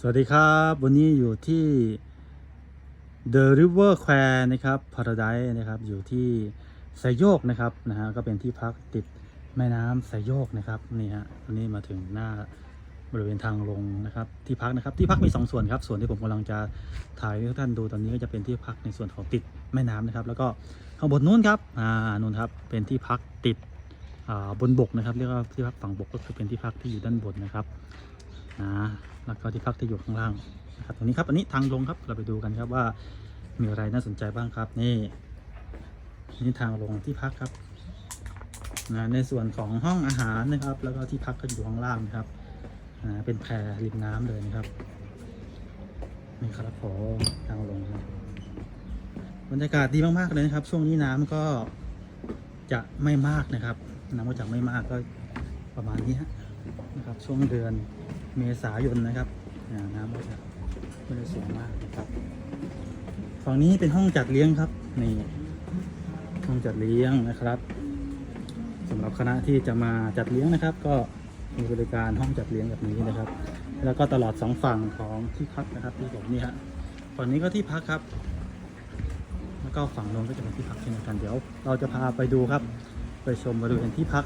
สวัสดีครับ วันนี้อยู่ที่ The River q u a r นะครับ Paradise นะครับอยู่ที่ไซโยกนะครับนะฮะก็เป็นที่พักติดแม่น้ำไซโยกนะครับนี่ฮะวันนี้มาถึงหน้าบริเวณทางลงนะครับ ที่พักนะครับที่พักมี 2 ส่วนครับส่วนที่ผมกำลังจะถ่ายให้ท่านดูตอนนี้ก็จะเป็นที่พักในส่วนของติดแม่น้ำนะครับ แล้วก็ข้างบนนู้นครับอ่านู้นครับเป็นที่พักติดอ่าบนบกนะครับเรียกว่าที่พักฝั่งบกก็คือเป็นที่พักที่อยู่ด้านบนนะครับ นะแล้วก็ที่พักที่อยู่ข้างล่างนะครับตรงนี้ครับอันนี้ทางลงครับเราไปดูกันครับว่ามีอะไรน่าสนใจบ้างครับนี่นี่ทางลงที่พักครับนะในส่วนของห้องอาหารนะครับ แล้วก็ที่พักก็อยู่ข้างล่างนะครับนะเป็นแพรริมน้ำเลยนะครับนี่ครับผมทางลงครับบรรยากาศดีมากๆเลยนะครับ ช่วงนี้น้ำก็จะไม่มากนะครับ น้ำก็จะไม่มากก็ประมาณนี้ฮะ นะครับช่วงเดือนเมษายนนะครับน้ำก็จะไม่ได้สูงมากนะครับฝั่งนี้เป็นห้องจัดเลี้ยงครับนี่ห้องจัดเลี้ยงนะครับสำหรับคณะที่จะมาจัดเลี้ยงนะครับ ก็มีบริการห้องจัดเลี้ยงแบบนี้นะครับ แล้วก็ตลอดสองฝั่งของที่พักนะครับที่ผมนี่ฮะฝั่งนี้ก็ที่พักครับ แล้วก็ฝั่งโน้นก็จะเป็นที่พักเช่นเดียวกันเดี๋ยว เราจะพาไปดูครับ ไปชมบริเวณที่พัก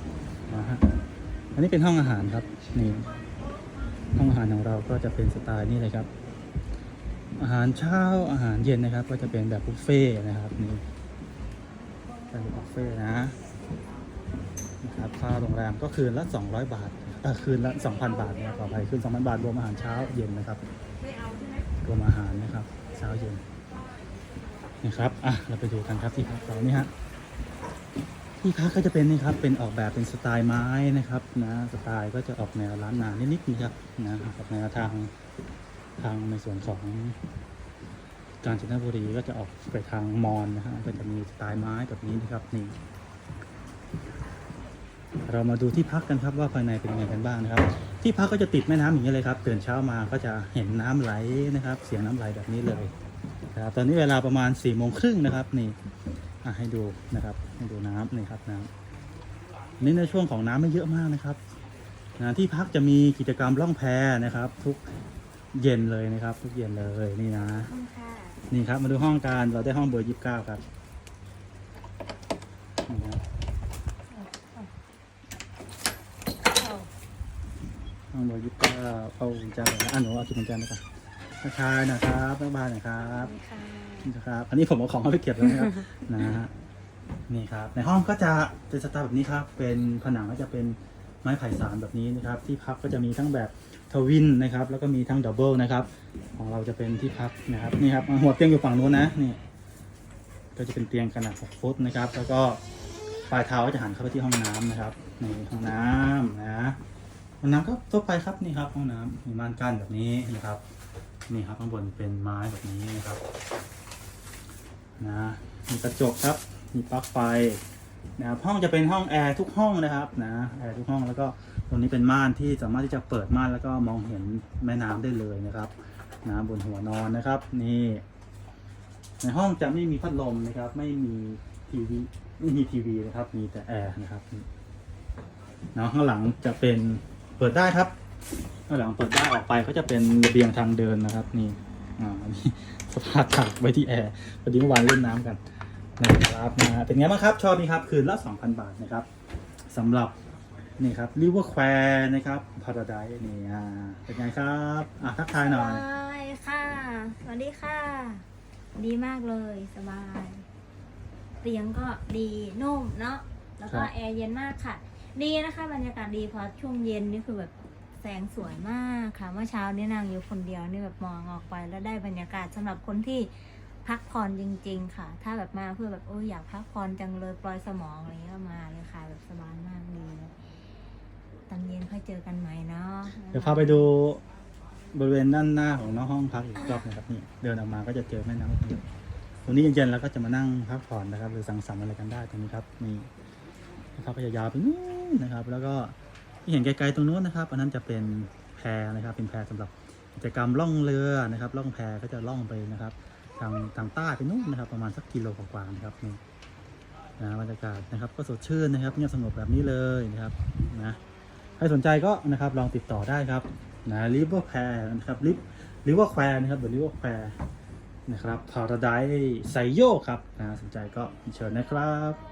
นะฮะ อันนี้เป็นห้องอาหารครับนี่ห้องอาหารของเราก็จะเป็นสไตล์นี้เลยครับ อาหารเช้าอาหารเย็นนะครับ ก็จะเป็นแบบบุฟเฟ่ต์นะครับนี่เป็นบุฟเฟ่ต์นะนะครับค่าโรงแรมก็คืนละ 200 บาทเออคืนละ 2,000 บาทนะครับขออภัยคืน 2,000 บาทรวมอาหารเช้าเย็นนะครับรวมอาหารนะครับเช้าเย็นนะครับอะเราไปดูกันครับที่พักเรานี่ฮะ ที่พักก็จะเป็นนี่ครับ เป็นออกแบบเป็นสไตล์ไม้นะครับนะสไตล์ก็จะออกแนวล้านนานิดๆนะครับนะออกแนวทางทางในส่วนของกาญจนบุรีก็จะออกไปทางมอญนะฮะก็จะมีสไตล์ไม้แบบนี้นะครับนี่ เรามาดูที่พักกันครับว่าภายในเป็นยังไงกันบ้างนะครับ ที่พักก็จะติดแม่น้ำอย่างนี้เลยครับตื่นเช้ามาก็จะเห็นน้ำไหลนะครับ เสียงน้ำไหลแบบนี้เลยนะครับตอนนี้เวลาประมาณ4ี่โมงครึ่งนะครับนี่ ให้ดูนะครับ ให้ดูน้ำนี่ครับน้ำอันนี่ในช่วงของน้ำไม่เยอะมากนะครับนะที่พักจะมีกิจกรรมล่องแพนะครับ ทุกเย็นเลยนะครับ ทุกเย็นเลยนี่นะขอบคุณค่ะนี่ครับมาดูห้องการเราได้ห้องเบอร์ยี่สิบเก้าครับนี่ครับห้องเบอร์ยี่สิบเก้าเอากุญแจเลยนะอะหนูเอากุญแจมาก่อน ทักทายหนะครับบ๊ายบายหนะครับค่ะนี่นะครับ อันนี้ผมเอาของเขาไปเก็บแล้วนะครับ นะฮะ นี่ครับ ในห้องก็จะเป็นสไตล์แบบนี้ครับ เป็นผนังก็จะเป็นไม้ไผ่สารแบบนี้นะครับ ที่พักก็จะมีทั้งแบบทวินนะครับ แล้วก็มีทั้งดับเบิลนะครับ ของเราจะเป็นที่พักนะครับ นี่ครับ หัวเตียงอยู่ฝั่งนู้นนะ นี่ ก็จะเป็นเตียงขนาด6ฟุตนะครับ แล้วก็ปลายเท้าก็จะหันเข้าไปที่ห้องน้ำนะครับนี่ห้องน้ำนะห้องน้ำก็ทั่วไปครับนี่ครับห้องน้ำมีม่านกั้นแบบนี้นะครับ นี่ครับข้างบนเป็นไม้แบบนี้นะครับนะมีกระจกครับ มีปลั๊กไฟนะครับห้องจะเป็นห้องแอร์ทุกห้องนะครับนะแอร์ทุกห้องแล้วก็ตรงนี้เป็นม่านที่สามารถที่จะเปิดม่านแล้วก็มองเห็นแม่น้ำได้เลยนะครับนะบนหัวนอนนะครับนี่ ในห้องจะไม่มีพัดลมนะครับ ไม่มีทีวีไม่มีทีวีนะครับ มีแต่แอร์นะครับเนาะข้างหลังจะเป็นเปิดได้ครับ ข้างหลังเปิดได้ออกไปก็จะเป็นระเบียงทางเดินนะครับ นี่อ่ามีสภาพถักไว้ที่แอร์พอดีเมื่อวานเล่นน้ำกันนะครับนะฮะเป็นไงบ้างครับชอบไหมครับ คืนละ 2,000 บาทนะครับสำหรับนี่ครับริเวอร์แควร์นะครับพาราไดนี่อ่าเป็นไงครับอะทักทายหน่อยสบายค่ะ สวัสดีค่ะ ดีมากเลยสบายเตียงก็ดีนุ่มเนาะแล้วก็แอร์เย็นมากค่ะ ดีนะคะ บรรยากาศดีพอช่วงเย็นนี่คือแบบ แสงสวยมากค่ะ เมื่อเช้านี่นั่งอยู่คนเดียวนี่แบบมองออกไปแล้วได้บรรยากาศสำหรับคนที่พักผ่อนจริง ๆ ค่ะ ถ้าแบบมาเพื่อแบบโอ้ยอยากพักผ่อนจังเลยปล่อยสมองอะไรเงี้ยก็มาเลยค่ะแบบสบายมากดีตอนเย็นค่อยเจอกันใหม่เนาะเดี๋ยวพาไปดูบริเวณด้านหน้าของน้องห้องพักอีกรอบนะครับนี่เดินออกมาก็จะเจอแม่น้ำตรงนี้เย็นๆแล้วก็จะมานั่งพักผ่อนนะครับ หรือสังสรรค์อะไรกันได้ตรงนี้ครับนี่นะครับก็จะยาวไปนู้นนะครับ แล้วก็ ที่เห็นไกลๆตรงนู้นนะครับ อันนั้นจะเป็นแพนะครับ เป็นแพสำหรับกิจกรรมล่องเรือนะครับ ล่องแพก็จะล่องไปนะครับ ทางทางใต้ไปนู้นนะครับ ประมาณสักกิโลกว่าๆนะครับนี่นะบรรยากาศนะครับ ก็สดชื่นนะครับเงียบสงบแบบนี้เลยนะครับนะใครสนใจก็นะครับลองติดต่อได้ครับนะริเวอร์แพนะครับริริเวอร์แควร์นะครับเดอริเวอร์แควร์นะครับพาราไดไซโยครับนะสนใจก็เชิญนะครับ